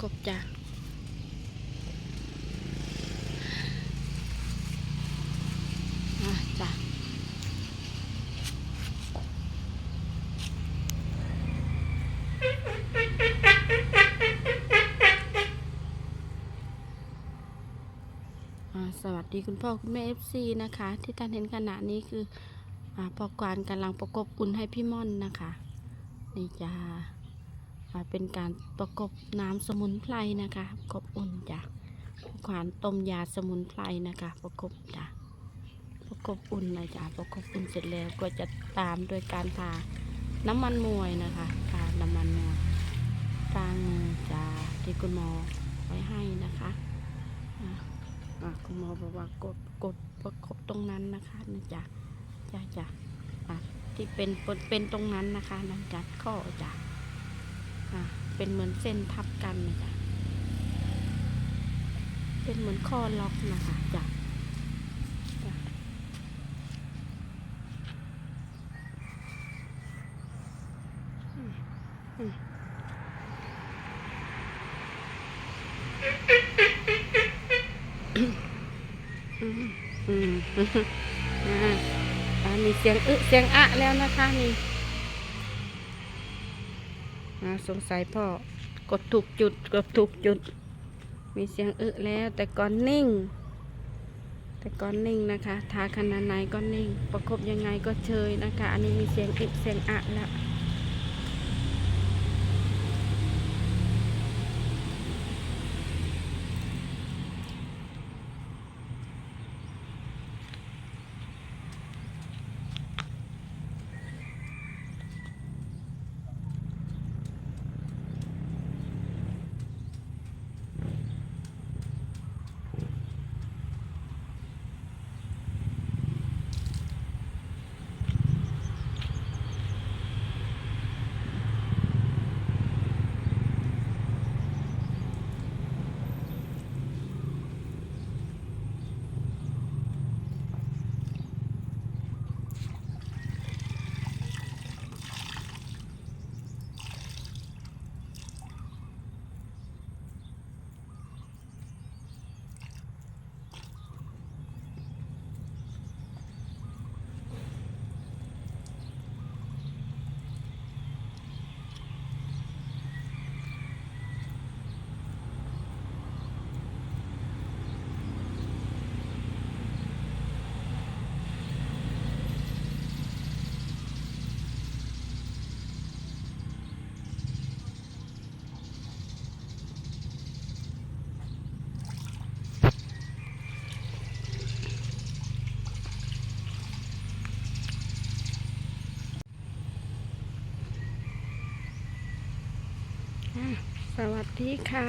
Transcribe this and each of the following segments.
กบจ้ะอะจ้ะสวัสดีคุณพ่อ คุณแม่ FC นะคะ ที่ท่านเห็นขณะนี้คืออ่าปอกวานกำลังประกบอุ่นให้พี่ม่อนนะคะ นี่จ้า เป็นการประกบน้ำสมุนไพรนะคะประกบอุ่นจ้ะขวานต้มยาสมุนไพรนะคะ ประกบจ้ะประกบอุ่นนะจ้ะประกบอุ่นเสร็จแล้วก็จะตามโดยการทาน้ำมันมวยนะคะทาน้ำมันมวยทามือจ้าที่คุณหมอไว้ให้นะคะคุณหมอบอกว่ากดกดประกบตรงนั้นนะคะนะจ๊ะจ้าจ้ะอะที่เป็นเป็นตรงนั้นนะคะนันจัดข้อจ้ะ อะเป็นเหมือนเส้นทับกันนะจ๊ะเป็นเหมือนข้อล็อกนะคะจ้ะอืมอืมอืมอืมอืมอ่าอ่ามีเสียงอึเสียงอะแล้วนะคะนี่ นะสงสัยพ่อกดถูกจุดกดถูกจุด มีเสียงอึแล้วแต่ก่อนนิ่ง แต่ก่อนนิ่งนะคะทาขนาดไหนก็นิ่ง ประคบยังไงก็เชยนะคะ อันนี้มีเสียงอึเสียงอะแล้ว อะส วัสดีค่ะ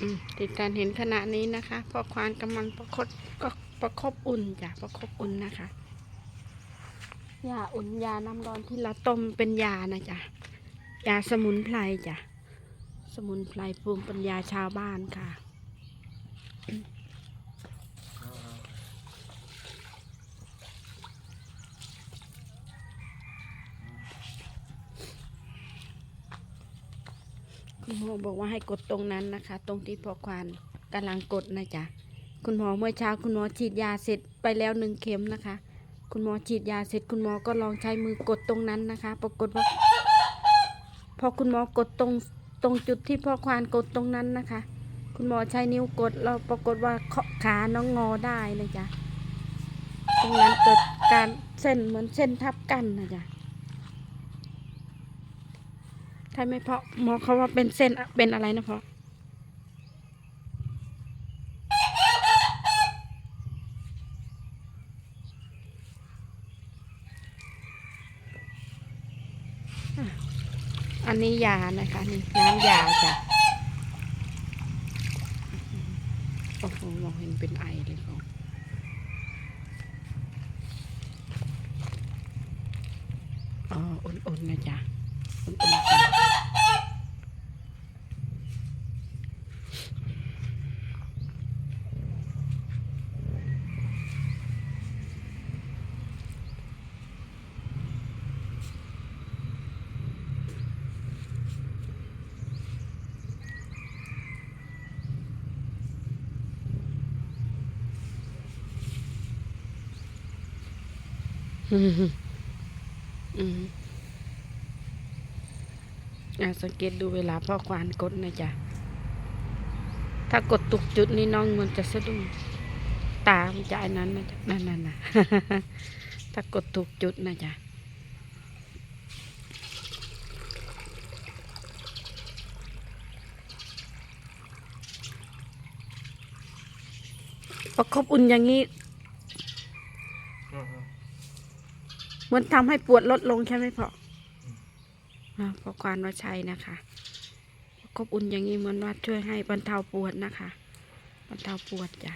อืมติดการเห็นขณะนี้นะคะพอควานกำลังประคบก็ประคบอุ่นจ้ะประคบอุ่นนะคะยาอุ่นยาน้ำร้อนที่เราต้มเป็นยานะจ๊ะยาสมุนไพรจ้ะสมุนไพรภูมิปัญญาชาวบ้านค่ะ คุณหมอบอกว่าให้กดตรงนั้นนะคะ ตรงที่พอควานกำลังกดนะจ๊ะคุณหมอเมื่อเช้าคุณหมอฉีดยาเสร็จไปแล้วหนึ่งเข็มนะคะ คุณหมอฉีดยาเสร็จคุณหมอก็ลองใช้มือกดตรงนั้นนะคะ ปรากฏว่า พอคุณหมอกดตรงตรงจุดที่พ่อควานกดตรงนั้นนะคะ คุณหมอใช้นิ้วกดเราปรากฏว่าเคาขาน้องงอได้นะจ๊ะตรงนั้นเกิดการเส้นเหมือนเส้นทับกันนะจ๊ะ ใช่ไหมเพราะหมอเขาว่าเป็นเส้นเป็นอะไรนะพราะอ่อันนี้ยานะคะนี่น้ำยาจ้ะโอ้โหมองเห็นเป็นไอเลยเขาอ๋ออุ่นๆนะจ๊ะ Mm-hmm. Mm-hmm. สังเกตดูเวลาพ่อควานกดนะจ๊ะ ถ้ากดตุกจุดนี่น้องมันจะสะดุ้งตามันจะอันนั้นนะจ๊ะนั่นนั่นนะถ้ากดถูกจุดนะจ๊ะประคบอุ่นอย่างนี้เหมือนทำให้ปวดลดลงใช่ไหมพ่อ นะพอควานว่าใช่นะคะประคบอุ่นอย่างนี้เหมือนว่าช่วยให้บรรเทาปวดนะคะ บรรเทาปวดจ้ะ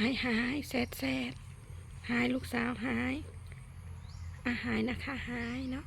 ายหายแซดแซดหายลูกสาวหายอาหายนะคะหายเนาะ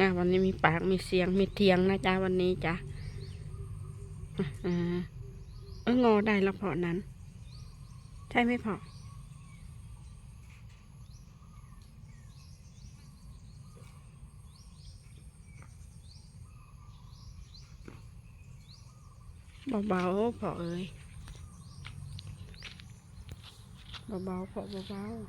นะวันนี้มีปากมีเสียงมีเทียงนะจ๊ะวันนี้จ้ะอะอ่าเอองอได้แล้วพอนั้น ใช่ไหมพอเบาๆพอเอ้ย เบาๆพอเบาๆ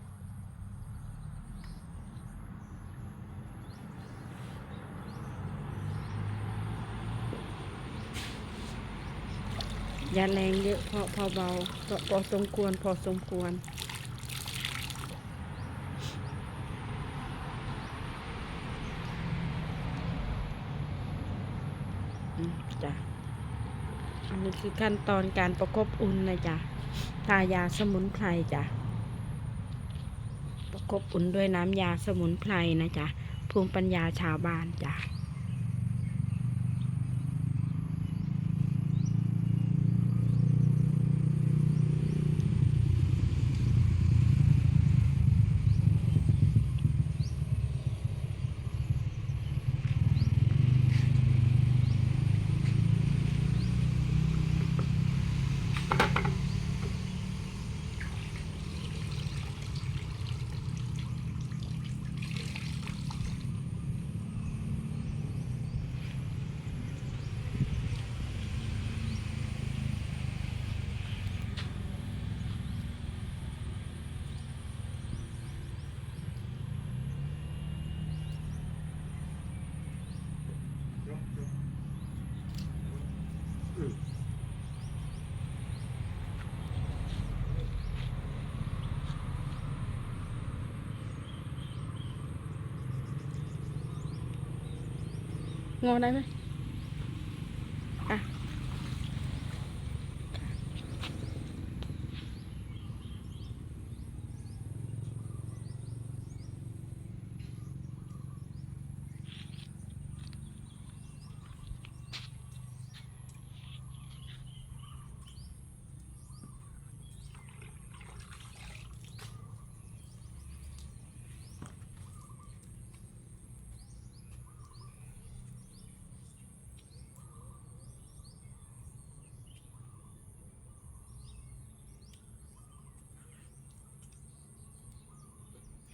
อย่าแรงเยอะพอพอเบาพอพอสมควรพอสมควรอืมจ้ะ อันนี้คือขั้นตอนการประกบอุ่นนะจ๊ะ ทายาสมุนไพรจ้ะประกบอุ่นด้วยน้ำยาสมุนไพรนะจ๊ะภูมิปัญญาชาวบ้านจ้ะ งอได้ไหม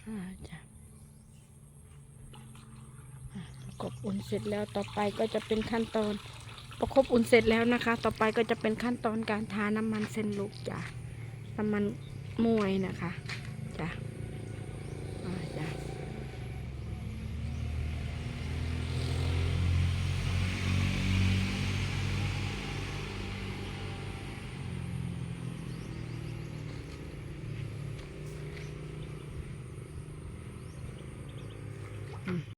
อ่าจ้ะอะประกบอุ่นเสร็จแล้วต่อไปก็จะเป็นขั้นตอน ประคบอุ่นเสร็จแล้วนะคะ ต่อไปก็จะเป็นขั้นตอนการทาน้ำมันเซนลูกจ้ะน้ำมันมวยนะคะจ้ะอ่าจ้ะ